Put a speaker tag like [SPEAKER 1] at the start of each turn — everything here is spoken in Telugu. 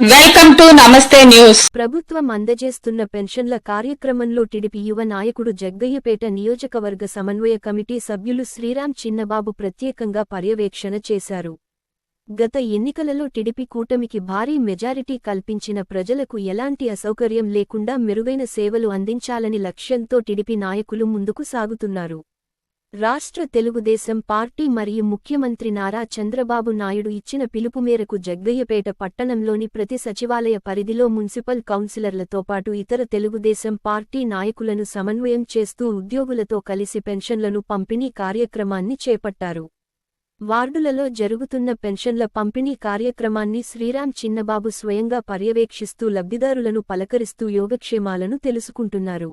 [SPEAKER 1] వెల్కమ్ టు నమస్తే న్యూస్
[SPEAKER 2] ప్రభుత్వం అందజేస్తున్న పెన్షన్ల కార్యక్రమంలో టిడిపి యువ నాయకుడు జగ్గయ్యపేట నియోజకవర్గ సమన్వయ కమిటీ సభ్యులు శ్రీరామ్ చిన్నబాబు ప్రత్యేకంగా పర్యవేక్షణ చేశారు. గత ఎన్నికలలో టిడిపి కూటమికి భారీ మెజారిటీ కల్పించిన ప్రజలకు ఎలాంటి అసౌకర్యం లేకుండా మెరుగైన సేవలు అందించాలని లక్ష్యంతో టిడిపి నాయకులు ముందుకు సాగుతున్నారు. రాష్ట్ర తెలుగుదేశం పార్టీ మరియు ముఖ్యమంత్రి నారా చంద్రబాబు నాయుడు ఇచ్చిన పిలుపు మేరకు జగ్గయ్యపేట పట్టణంలోని ప్రతి సచివాలయ పరిధిలో మున్సిపల్ కౌన్సిలర్లతో పాటు ఇతర తెలుగుదేశం పార్టీ నాయకులను సమన్వయం చేస్తూ ఉద్యోగులతో కలిసి పెన్షన్లను పంపిణీ కార్యక్రమాన్ని చేపట్టారు. వార్డులలో జరుగుతున్న పెన్షన్ల పంపిణీ కార్యక్రమాన్ని శ్రీరామ్ చిన్నబాబు స్వయంగా పర్యవేక్షిస్తూ లబ్ధిదారులను పలకరిస్తూ యోగక్షేమాలను తెలుసుకుంటున్నారు.